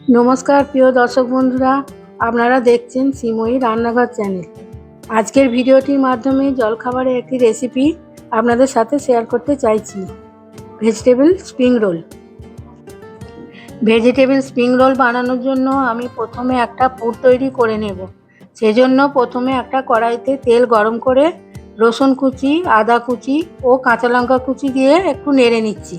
নমস্কার, প্রিয় দর্শক বন্ধুরা, আপনারা দেখছেন সিময়ী রান্নাঘর চ্যানেল। আজকের ভিডিওটির মাধ্যমে জলখাবারের একটি রেসিপি আপনাদের সাথে শেয়ার করতে চাইছি। Vegetable spring roll vegetable spring roll বানানোর জন্য আমি প্রথমে একটা পুর তৈরি করে নেব। সেজন্য প্রথমে একটা কড়াইতে তেল গরম করে রসুন কুচি, আদা কুচি ও কাঁচা লঙ্কা কুচি দিয়ে একটু নেড়ে নিচ্ছি।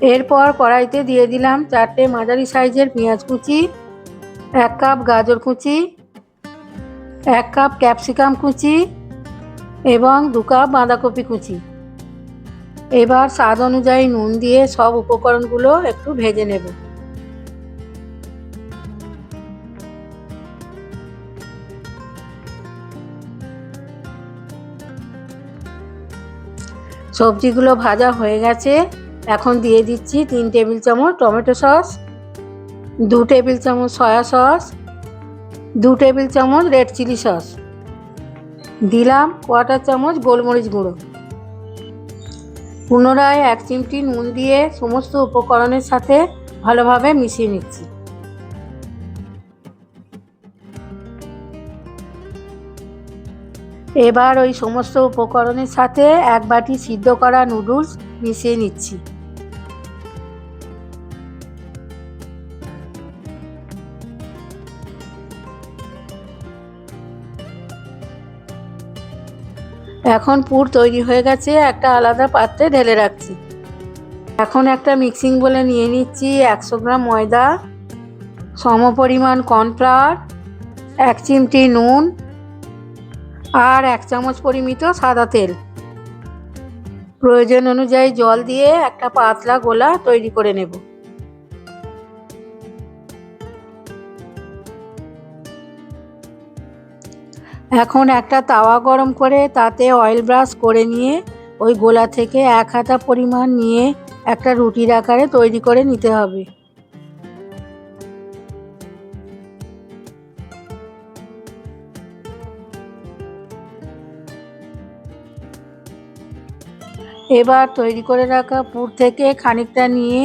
এরপর কড়াইতে দিয়ে দিলাম চারটে মাঝারি সাইজের পেঁয়াজ কুচি, এক কাপ গাজর কুচি, এক কাপ ক্যাপসিকাম কুচি এবং দু কাপ বাঁধাকপি কুচি। এবার স্বাদ অনুযায়ী নুন দিয়ে সব উপকরণগুলো একটু ভেজে নেব। সবজিগুলো ভাজা হয়ে গেছে। এখন দিয়ে দিচ্ছি তিন টেবিল চামচ টমেটো সস, দু টেবিল চামচ সয়া সস, দু টেবিল চামচ রেড চিলি সস। দিলাম কোয়াটার চামচ গোলমরিচ গুঁড়ো। পুনরায় এক চিমটি নুন দিয়ে সমস্ত উপকরণের সাথে ভালোভাবে মিশিয়ে নিচ্ছি। এবার ওই সমস্ত উপকরণের সাথে এক বাটি সিদ্ধ করা নুডলস মিশিয়ে নিচ্ছি। এখন পুর তৈরি হয়ে গেছে, একটা আলাদা পাত্রে ঢেলে রাখছি। এখন একটা মিক্সিং বলে নিয়ে নিচ্ছি, একশো গ্রাম ময়দা, সমপরিমাণ কর্নফ্লাওয়ার এক চিমটি নুন আর এক চামচ পরিমিত সাদা তেল। প্রয়োজন অনুযায়ী জল দিয়ে একটা পাতলা গোলা তৈরি করে নেব। এখন একটা তাওয়া গরম করে তাতে অয়েল ব্রাশ করে নিয়ে ওই গোলা থেকে এক হাতা পরিমাণ নিয়ে একটা রুটির আকারে তৈরি করে নিতে হবে। এবার তৈরি করে রাখা পুর থেকে খানিকটা নিয়ে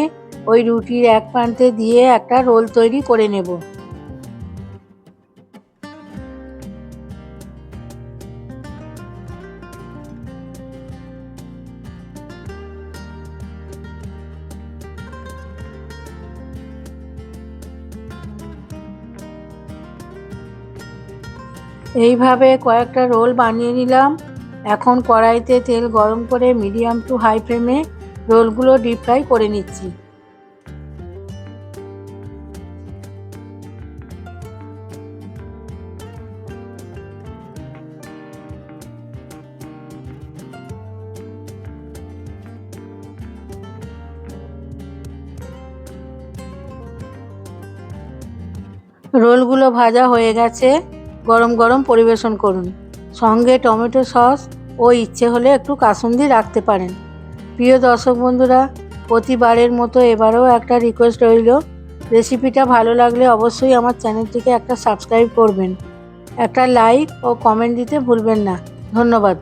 ওই রুটির এক প্রান্তে দিয়ে একটা রোল তৈরি করে নেব। এইভাবে কয়েকটা রোল বানিয়ে নিলাম। এখন কড়াইতে তেল গরম করে মিডিয়াম টু হাই ফ্লেমে রোলগুলো ডিপ ফ্রাই করে নিচ্ছি। রোলগুলো ভাজা হয়ে গেছে। গরম গরম পরিবেশন করুন। সঙ্গে টমেটো সস ও ইচ্ছে হলে একটু কাসুন্দি রাখতে পারেন। প্রিয় দর্শক বন্ধুরা, প্রতিবারের মতো এবারেও একটা রিকোয়েস্ট রইল। রেসিপিটা ভালো লাগলে অবশ্যই আমার চ্যানেলটিকে একটা সাবস্ক্রাইব করবেন। একটা লাইক ও কমেন্ট দিতে ভুলবেন না। ধন্যবাদ।